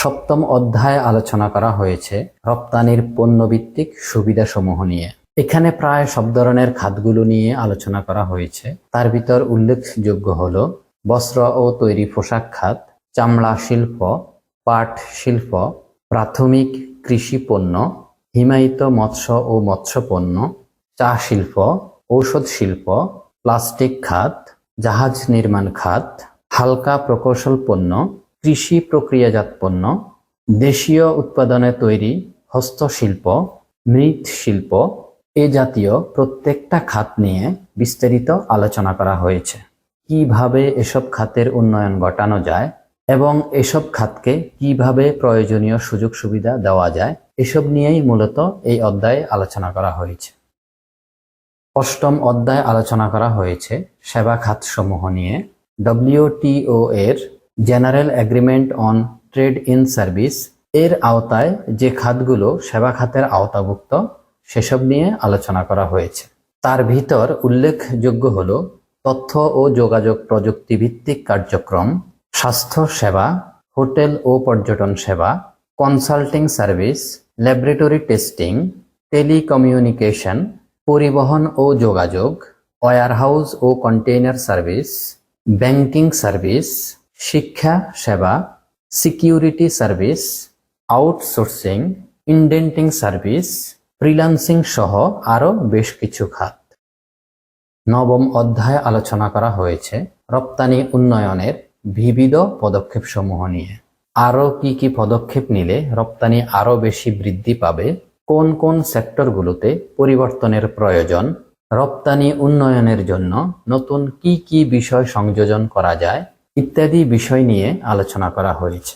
সপ্তম অধ্যায়ে আলোচনা করা হয়েছে রপ্তানির পণ্যভিত্তিক সুবিধাসমূহ নিয়ে। এখানে প্রায় সব ধরনের খাতগুলো নিয়ে আলোচনা করা হয়েছে। তার ভিতর উল্লেখযোগ্য হল বস্ত্র ও তৈরি পোশাক খাত, চামড়া শিল্প, পাট শিল্প, প্রাথমিক কৃষি পণ্য, হিমায়িত মৎস্য ও মৎস্য পণ্য, চা শিল্প, ঔষধ শিল্প, প্লাস্টিক খাত, জাহাজ নির্মাণ খাত, হালকা প্রকৌশল পণ্য কৃষি প্রক্রিয়াজাত পণ্য দেশীয় উৎপাদনে তৈরি হস্তশিল্প, মৃৎ শিল্প, এ জাতীয় প্রত্যেকটা খাত নিয়ে বিস্তারিত আলোচনা করা হয়েছে। কীভাবে এসব খাতের উন্নয়ন ঘটানো যায় এবং এসব খাতকে কীভাবে প্রয়োজনীয় সুযোগ সুবিধা দেওয়া যায়, এসব নিয়েই মূলত এই অধ্যায়ে আলোচনা করা হয়েছে। অষ্টম অধ্যায় আলোচনা করা হয়েছে সেবা খাত সমূহ নিয়ে ডব্লিউটিও এর general agreement on trade in service, এর আওতায় যে খাতগুলো সেবা খাতের আওতাভুক্ত, সেসব নিয়ে আলোচনা করা হয়েছে। তার ভিতর উল্লেখযোগ্য হল তথ্য ও যোগাযোগ প্রযুক্তি ভিত্তিক কার্যক্রম, স্বাস্থ্য সেবা, হোটেল ও পর্যটন সেবা, consulting service, laboratory testing, telecommunication, পরিবহন ও যোগাযোগ ওয়ারহাউস ও কন্টেইনার সার্ভিস, ব্যাংকিং সার্ভিস শিক্ষা, সেবা, security service, outsourcing, indenting service, freelancing সহ আরও বেশ কিছু খাত। নবম অধ্যায়ে আলোচনা করা হয়েছে রপ্তানি উন্নয়নের বিবিধ পদক্ষেপসমূহ নিয়ে। আরও কি কি পদক্ষেপ নিলে রপ্তানি আরও বেশি বৃদ্ধি পাবে? কোন কোন সেক্টরগুলোতে পরিবর্তনের প্রয়োজন? রপ্তানি উন্নয়নের জন্য নতুন কি কি বিষয় সংযোজন করা যায়? ইত্যাদি বিষয় নিয়ে আলোচনা করা হয়েছে।